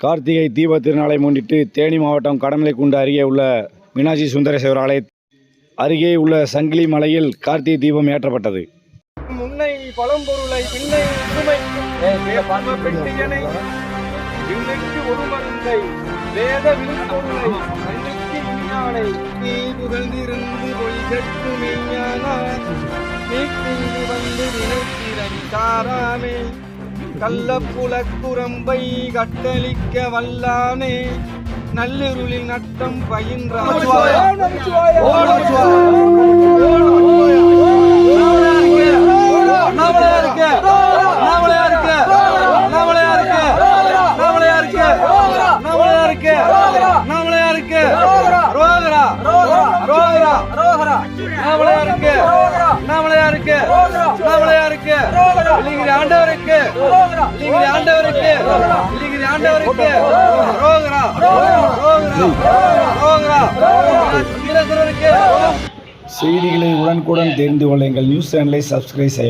கார்த்திகை தீப திருநாளை முன்னிட்டு தேனி மாவட்டம் கடமலைக்குண்டு அருகே உள்ள மீனாட்சி சுந்தரேஸ்வரர் ஆலய அருகே உள்ள சங்கிலி மலையில் கார்த்திகை தீபம் ஏற்றப்பட்டது. முன்னை பழம்பொருளை பின்னை வேத விழுப்பொருளை நீ புகழ்ந்திருந்து நீ வந்து தாராமே கள்ளப்புலக்குரம்பை கட்டளிக்க வல்லானே நல்லிருளில் நட்டம் பயின்றான் அண்ணாமலையா இருக்கு அண்ணாமலையா இருக்கு அண்ணாமலையா இருக்கு அண்ணாமலையா ஆண்டவருக்கு. இல்லிங்கிரி ஆண்டவருக்கு. ஆண்டவருக்கு. ரோகரா. ரோகரா. செய்திகளை உடனுக்குடன் தெரிந்து கொள்ள எங்கள் நியூஸ் சேனலை சப்ஸ்கிரைப் செய்யவும்.